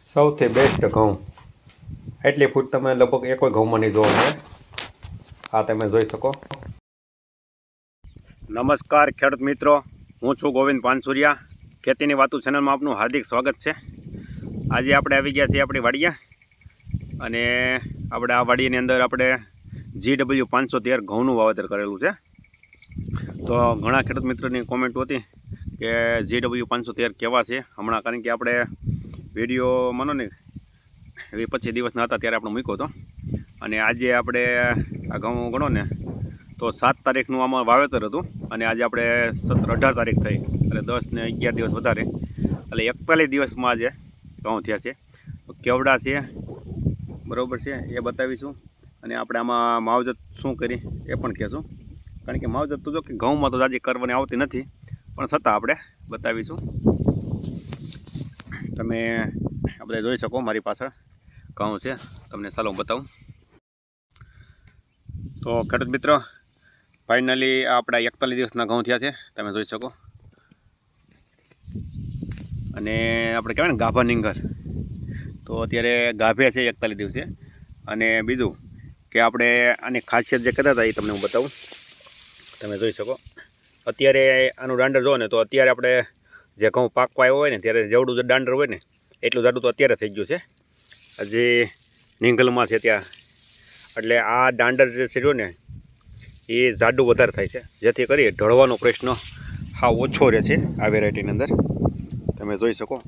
સૌથી બેસ્ટ ઘઉં. એટલી ફૂટ તમે લગભગ એકોય ઘઉંમાં નહીં જોવા મળે આ તમે જોઈ શકો. નમસ્કાર, ખેડૂત મિત્રો. હું છું ગોવિંદ પાનસુરિયા. ખેતીની વાતું ચેનલમાં આપનું હાર્દિક સ્વાગત છે. આજે આપણે આવી ગયા છીએ આપણી વાડીએ. અને આપણે આ વાડીની અંદર આપણે જી ડબલ્યુ પાંચસો તેર ઘઉંનું વાવેતર કરેલું છે. તો ઘણા ખેડૂત મિત્રોની કોમેન્ટ હતી કે જી ડબલ્યુ પાંચસો તેર કેવા છે? હમણાં કારણ કે આપણે વીડિયો માનો ને, એ પચીસ દિવસના હતા ત્યારે આપણે મૂક્યો હતો. અને આજે આપણે આ ઘઉં ગણો ને, તો સાત તારીખનું આમાં વાવેતર હતું. અને આજે આપણે સત્તર અઢાર તારીખ થઈ. એટલે દસ ને અગિયાર દિવસ વધારે. એટલે એકતાલીસ દિવસમાં આજે ઘઉં થયા છે. કેવડા છે, બરાબર છે, એ બતાવીશું. અને આપણે આમાં માવજત શું કરી, એ પણ કહેશું. કારણ કે માવજત તો જો કે ઘઉંમાં તો આજે કરવાની આવતી નથી. પણ છતાં આપણે બતાવીશું. તમે આપણે જોઈ શકો મારી પાછળ. ઘઉં છે. તમને ચાલો હું બતાવું. તો ખેડૂત મિત્રો ફાઇનલી આપણા એકતાલીસ દિવસના ઘઉં થયા છે. તમે જોઈ શકો. અને આપણે કહેવાય ને ગાભા નીંગર. તો અત્યારે ગાભે છે એકતાલીસ દિવસે. અને બીજું કે આપણે આની ખાસિયત જે કહેતા હતા એ તમને હું બતાવું. તમે જોઈ શકો. અત્યારે આનું રાંડર જુઓ ને તો અત્યારે આપણે જે ઘઉં પાકવા આવ્યો હોય ને, ત્યારે જેવડું જે દાંડર હોય ને, એટલું જાડું તો અત્યારે થઈ ગયું છે. હજી નિંગલમાં છે ત્યાં, એટલે આ દાંડર જે છે ને, એ જાડું વધારે થાય છે. જેથી કરી ઢળવાનો પ્રશ્ન હા ઓછો રહે છે આ વેરાયટીની અંદર. તમે જોઈ શકો.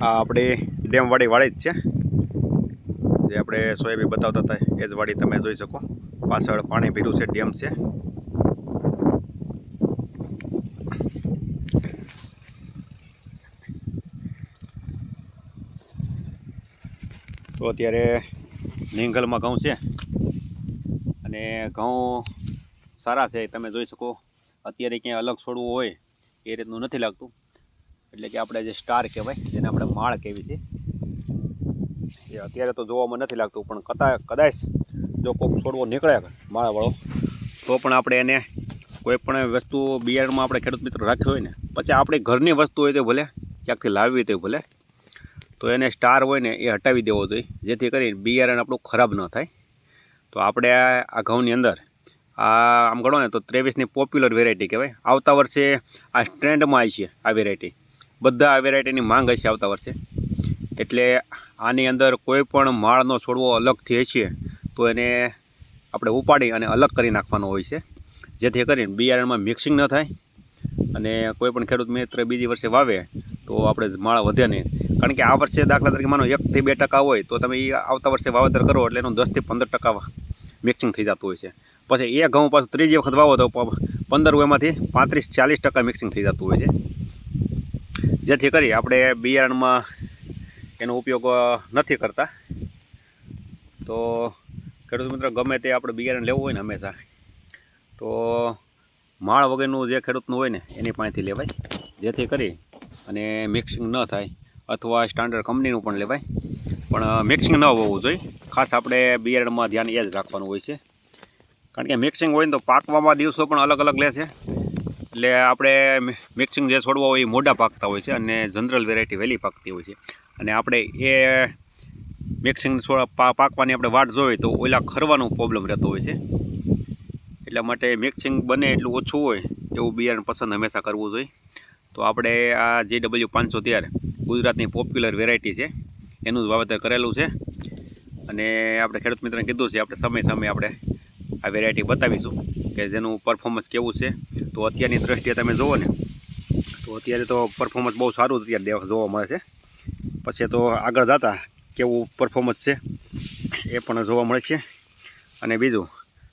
આ આપણે ડેમવાળી વાળી જ છે. જે આપણે સોયાબી બતાવતા હતા, એ જ વાડી તમે જોઈ શકો. પાછળ પાણી ભીરું છે, ડેમ છે. તો અત્યારે નિંગલમાં ઘઉં છે. અને ઘઉં સારા છે, તમે જોઈ શકો. અત્યારે ક્યાંય અલગ છોડવું હોય એ રીતનું નથી લાગતું. એટલે કે આપણે જે સ્ટાર કહેવાય, જેને આપણે માળ કહેવી છે, એ અત્યારે તો જોવામાં નથી લાગતું, પણ કદા કદાચ જો કોઈક છોડવો નીકળે માળાવાળો, તો પણ આપણે એને કોઈ પણ વસ્તુ બિયારણમાં આપણે ખેડૂત મિત્રો રાખ્યો હોય ને, પછી આપણી ઘરની વસ્તુ હોય તે ભલે, ક્યાંકથી લાવવી તો ભલે તો એને સ્ટાર હોય ને એ હટાવી દેવો જોઈએ. જેથી કરીને બિયારણ આપણું ખરાબ ન થાય. તો આપણે આ ઘઉંની અંદર, આ આમ ગણો ને તો ત્રેવીસની પોપ્યુલર વેરાયટી કહેવાય. આવતા વર્ષે આ ટ્રેન્ડમાં આવી છે આ વેરાયટી બધા આ વેરાયટીની માંગ હશે આવતા વર્ષે. એટલે આની અંદર કોઈ પણ માળનો છોડવો અલગથી હશે, તો એને આપણે ઉપાડી અને અલગ કરી નાખવાનો હોય છે. જેથી કરીને બિયારણમાં મિક્સિંગ ન થાય અને કોઈ પણ ખેડૂત મિત્ર બીજી વર્ષે વાવે, તો આપણે માળા વધે નહીં. કારણ કે આ વર્ષે દાખલા તરીકે માનો એકથી બે ટકા હોય તો તમે એ આવતા વર્ષે વાવેતર કરો એટલે એનું દસથી પંદર ટકા મિક્સિંગ થઈ જતું હોય છે. પછી એ ઘઉં પાછું ત્રીજી વખત વાવો તો પંદર એમાંથી પાંત્રીસ ચાલીસ ટકા મિક્સિંગ થઈ જતું હોય છે. જેથી કરી આપણે બિયારણમાં એનો ઉપયોગ નથી કરતા. તો ખેડૂત મિત્ર, ગમે તે આપણે બિયારણ લેવું હોય ને હંમેશા, તો માળ વગરનું જે ખેડૂતનું હોય ને, એની પાસેથી લેવાય. જેથી કરી અને મિક્સિંગ ન થાય. અથવા સ્ટાન્ડર્ડ કંપનીનું પણ લેવાય. પણ મિક્સિંગ ન હોવું જોઈએ. ખાસ આપણે બિયારણમાં ધ્યાન એ જ રાખવાનું હોય છે. કારણ કે મિક્સિંગ હોય ને તો પાકવામાં દિવસો પણ અલગ અલગ લે છે. એટલે આપણે મિક્સિંગ જે છોડવા હોય એ મોટા પાકતા હોય છે અને જનરલ વેરાયટી વહેલી પાકતી હોય છે. અને આપણે એ મિક્સિંગ છોડ, પા- પાકવાની આપણે વાટ જોઈએ તો ઓલા ખરવાનો પ્રોબ્લેમ રહેતો હોય છે. એટલા માટે મિક્સિંગ બને એટલું ઓછું હોય એવું બિયારણ પસંદ હંમેશા કરવું જોઈએ. તો આપણે આ જે ડબલ્યુ પાંચસો તેર ગુજરાતની પોપ્યુલર વેરાયટી છે. એનું જ વાવેતર કરેલું છે. અને આપણે ખેડૂત મિત્રને કીધું છે, આપણે સમય સમય આપણે આ વેરાયટી બતાવીશું કે જેનું પરફોર્મન્સ કેવું છે. તો અત્યારની દ્રષ્ટિએ તમે જુઓ ને, તો અત્યારે તો પરફોર્મન્સ બહુ સારું અત્યારે જોવા મળે છે. પછી તો આગળ જતા કેવું પરફોર્મન્સ છે એ પણ જોવા મળે છે. અને બીજું,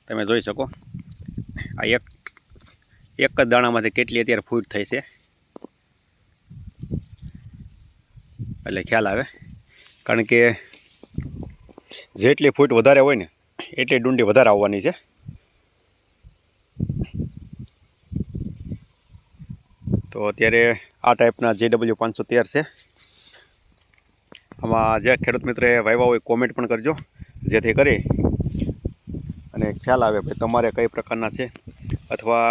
તમે જોઈ શકો, આ એક એક જ દાણામાંથી કેટલી અત્યારે ફૂટ થઈ છે. એટલે ખ્યાલ આવે. કારણ કે જેટલી ફૂટ વધારે હોય ને, એટલી ડુંડી વધારે આવવાની છે. તો અત્યારે આ ટાઈપના જે ડબલ્યુ પાંચસો તેર છે. આમાં જે ખેડૂત મિત્રે વાવ્યા હોય કોમેન્ટ પણ કરજો, જેથી કરી અને ખ્યાલ આવે ભાઈ તમારે કઈ પ્રકારના છે, અથવા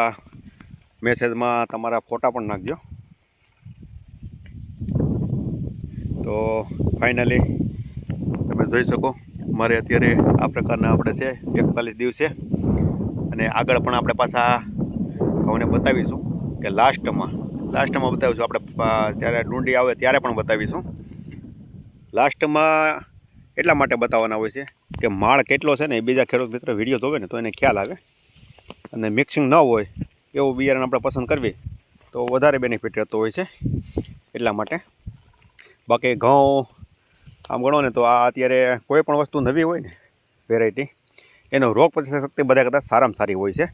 મેસેજમાં તમારા ફોટા પણ નાખજો. તો ફાઇનલી તમે જોઈ શકો મારે અત્યારે આ પ્રકારના આપણે છે, એકતાલીસ દિવસે. અને આગળ પણ આપણે પાછા ઘઉંને બતાવીશું કે લાસ્ટમાં લાસ્ટમાં બતાવીશું. આપણે જ્યારે ડુંડી આવે ત્યારે પણ બતાવીશું. લાસ્ટમાં એટલા માટે બતાવવાના હોય છે કે માળ કેટલો છે ને, એ બીજા ખેડૂત મિત્રો વીડિયો જોવે ને, તો એને ખ્યાલ આવે. અને મિક્સિંગ ન હોય એવું બિયારણ આપણે પસંદ કરવી, તો વધારે બેનિફિટ રહેતો હોય છે એટલા માટે. બાકી ઘઉં આમ ગણો ને તો આ અત્યારે કોઈ પણ વસ્તુ નવી હોય ને વેરાયટી એનો રોગ પ્રતિકારક શક્તિ બધા કરતાં સારામાં સારી હોય છે.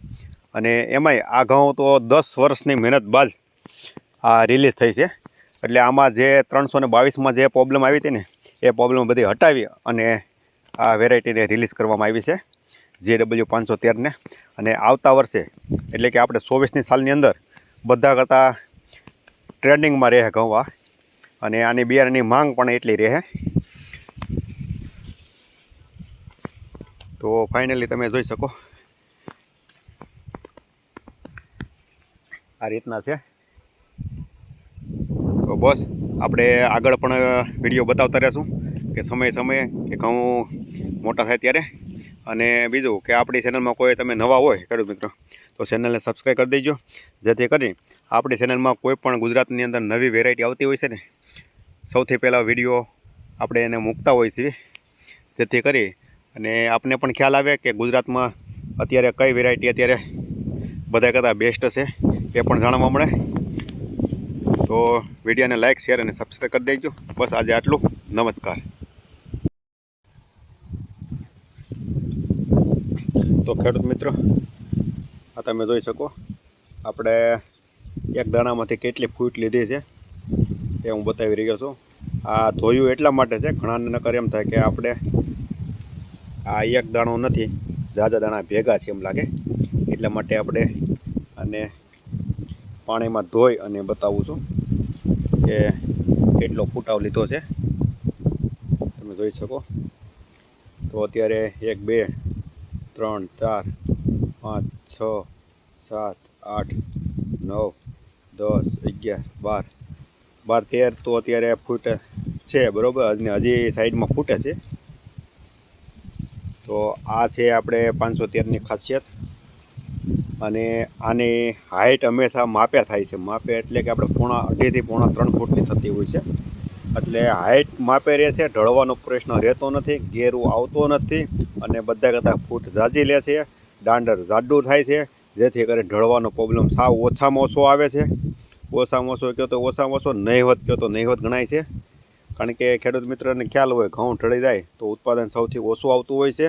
અને એમાંય આ ઘઉં તો દસ વર્ષની મહેનત બાદ આ રિલીઝ થઈ છે. એટલે આમાં જે ત્રણસો ને બાવીસમાં જે પ્રોબ્લેમ આવી હતી ને, એ પ્રોબ્લેમ બધી હટાવી અને આ વેરાયટીને રિલીઝ કરવામાં આવી છે જે ડબલ્યુ પાંચસો તેરને અને આવતા વર્ષે, એટલે કે આપણે ચોવીસની સાલની અંદર, બધા કરતાં ટ્રેન્ડિંગમાં રહે ઘઉં આ. અને આની બિયારણની માંગ પણ એટલી રહે. તો ફાઇનલી તમે જોઈ શકો. આ રીતના છે. તો બસ, આપણે આગળ પણ વીડિયો બતાવતા રહેશું કે સમયે સમયે કે ઘઉં મોટા થાય ત્યારે. અને બીજું કે આપણી ચેનલમાં કોઈ તમે નવા હોય, ખેડૂત મિત્રો, તો ચેનલને સબસ્ક્રાઈબ કરી દેજો. જેથી કરી આપણી ચેનલમાં કોઈ પણ ગુજરાતની અંદર નવી વેરાયટી આવતી હોય છે ને સૌથી પહેલાં વીડિયો આપણે એને મૂકતા હોય છીએ, જેથી કરી અને આપને પણ ખ્યાલ આવે કે ગુજરાતમાં અત્યારે કઈ વેરાયટી અત્યારે બધા કરતાં બેસ્ટ છે, એ પણ જાણવા મળે. તો વિડીયોને લાઇક શેર અને સબસ્ક્રાઈબ કરી દેજો. બસ આજે આટલું. નમસ્કાર. તો ખેડૂત મિત્રો, આ તમે જોઈ શકો. આપણે એક દાણામાંથી કેટલી ફૂટ લીધી છે. એ હું બતાવી રહ્યો છું. આ ધોયું એટલા માટે છે ઘણાને નકર એમ થાય કે આપણે આ એક દાણો નથી ઝાઝા દાણા ભેગા છે એમ લાગે. એટલા માટે આપણે અને પાણીમાં ધોઈ અને બતાવું છું કે કેટલો ફૂટાવ લીધો છે. તમે જોઈ શકો. તો અત્યારે એક, બે, ત્રણ, ચાર, પાંચ, છ, સાત, આઠ, નવ, દસ, અગિયાર, બાર બાર તેર તો અત્યારે ફૂટે છે, બરાબર? અને હજી સાઈડમાં ફૂટે છે. તો આ છે આપણે પાંચસો તેરની ખાસિયત. અને આની હાઇટ હંમેશા માપે થાય છે. માપે એટલે કે આપણે પોણા અઢીથી પોણા ત્રણ ફૂટની થતી હોય છે. એટલે હાઇટ માપે રહે છે, ઢળવાનો પ્રશ્ન રહેતો નથી, ઘેરું આવતો નથી અને બધા કરતાં ફૂટ ઝાઝી લે છે. દાંડર જાડું થાય છે, જેથી કરી ઢળવાનો પ્રોબ્લેમ સાવ ઓછામાં ઓછો આવે છે. ઓછામાં ઓછો કહો તો ઓછામાં ઓછો નહીવત કહો તો નહીવત ગણાય છે. કારણ કે ખેડૂત મિત્રને ખ્યાલ હોય ઘઉં ઢળી જાય તો ઉત્પાદન સૌથી ઓછું આવતું હોય છે.